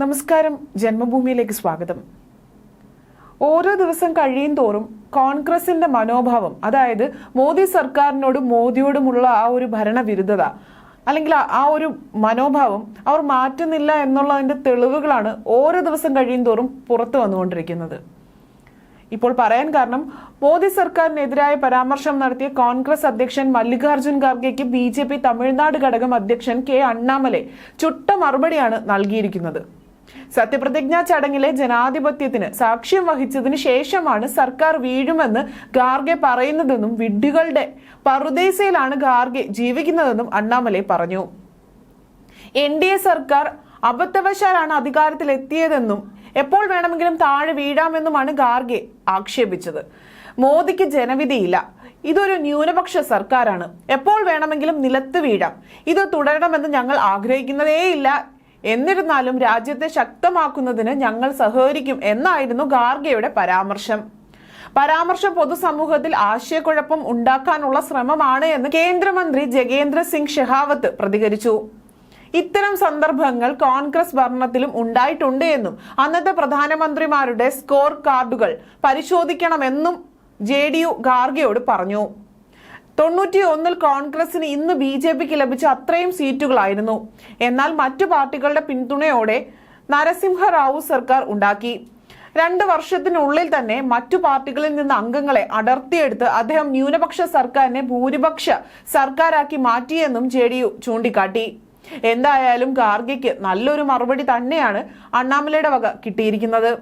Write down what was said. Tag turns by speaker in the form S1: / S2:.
S1: നമസ്കാരം ജന്മഭൂമിയിലേക്ക് സ്വാഗതം. ഓരോ ദിവസം കഴിയും തോറും കോൺഗ്രസിന്റെ മനോഭാവം അതായത് മോദി സർക്കാരിനോടും മോദിയോടുമുള്ള ആ ഒരു ഭരണവിരുദ്ധത അല്ലെങ്കിൽ ആ- ഒരു മനോഭാവം അവർ മാറ്റുന്നില്ല എന്നുള്ളതിന്റെ തെളിവുകളാണ് ഓരോ ദിവസം കഴിയും തോറും പുറത്തു വന്നുകൊണ്ടിരിക്കുന്നത്. ഇപ്പോൾ പറയാൻ കാരണം മോദി സർക്കാരിനെതിരായ പരാമർശം നടത്തിയ കോൺഗ്രസ് അധ്യക്ഷൻ മല്ലികാർജുൻ ഖാർഗെക്ക് ബി ജെ പി തമിഴ്നാട് ഘടകം അധ്യക്ഷൻ കെ അണ്ണാമലെ ചുട്ട മറുപടിയാണ് നൽകിയിരിക്കുന്നത്. സത്യപ്രതിജ്ഞാ ചടങ്ങിലെ ജനാധിപത്യത്തിന് സാക്ഷ്യം വഹിച്ചതിന് ശേഷമാണ് സർക്കാർ വീഴുമെന്ന് ഗാർഗെ പറയുന്നതെന്നും വിഡ്ഢികളുടെ പറുദേശയിലാണ് ഗാർഗെ ജീവിക്കുന്നതെന്നും അണ്ണാമലൈ പറഞ്ഞു. എൻ ഡി എ സർക്കാർ അബദ്ധവശാലാണ് അധികാരത്തിലെത്തിയതെന്നും എപ്പോൾ വേണമെങ്കിലും താഴെ വീഴാമെന്നുമാണ് ഗാർഗെ ആക്ഷേപിച്ചത്. മോദിക്ക് ജനവിധിയില്ല. ഇതൊരു ന്യൂനപക്ഷ സർക്കാരാണ്. എപ്പോൾ വേണമെങ്കിലും നിലത്ത് വീഴാം. ഇത് തുടരണമെന്ന് ഞങ്ങൾ ആഗ്രഹിക്കുന്നതേയില്ല എന്നിരുന്നാലും രാജ്യത്തെ ശക്തമാക്കുന്നതിന് ഞങ്ങൾ സഹകരിക്കും എന്നായിരുന്നു ഗാർഗയുടെ പരാമർശം. പരാമർശം പൊതുസമൂഹത്തിൽ ആശയക്കുഴപ്പം ഉണ്ടാക്കാനുള്ള ശ്രമമാണ് എന്ന് കേന്ദ്രമന്ത്രി ജഗേന്ദ്ര സിംഗ് ഷെഹാവത്ത് പ്രതികരിച്ചു. ഇത്തരം സന്ദർഭങ്ങൾ കോൺഗ്രസ് ഭരണത്തിലും ഉണ്ടായിട്ടുണ്ട് എന്നും അന്നത്തെ പ്രധാനമന്ത്രിമാരുടെ സ്കോർ കാർഡുകൾ പരിശോധിക്കണമെന്നും ജെ ഡി യു ഗാർഗയോട് പറഞ്ഞു. തൊണ്ണൂറ്റി ഒന്നിൽ കോൺഗ്രസിന് ഇന്ന് ബി ജെ പിക്ക് ലഭിച്ച അത്രയും സീറ്റുകളായിരുന്നു. എന്നാൽ മറ്റു പാർട്ടികളുടെ പിന്തുണയോടെ നരസിംഹറാവു സർക്കാർ ഉണ്ടാക്കി. രണ്ട് വർഷത്തിനുള്ളിൽ തന്നെ മറ്റു പാർട്ടികളിൽ നിന്ന് അംഗങ്ങളെ അടർത്തിയെടുത്ത് അദ്ദേഹം ന്യൂനപക്ഷ സർക്കാരിനെ ഭൂരിപക്ഷ സർക്കാരാക്കി മാറ്റിയെന്നും ജെ ഡി യു ചൂണ്ടിക്കാട്ടി. എന്തായാലും ഗാർഗയ്ക്ക് നല്ലൊരു മറുപടി തന്നെയാണ് അണ്ണാമലയുടെ വക കിട്ടിയിരിക്കുന്നത്.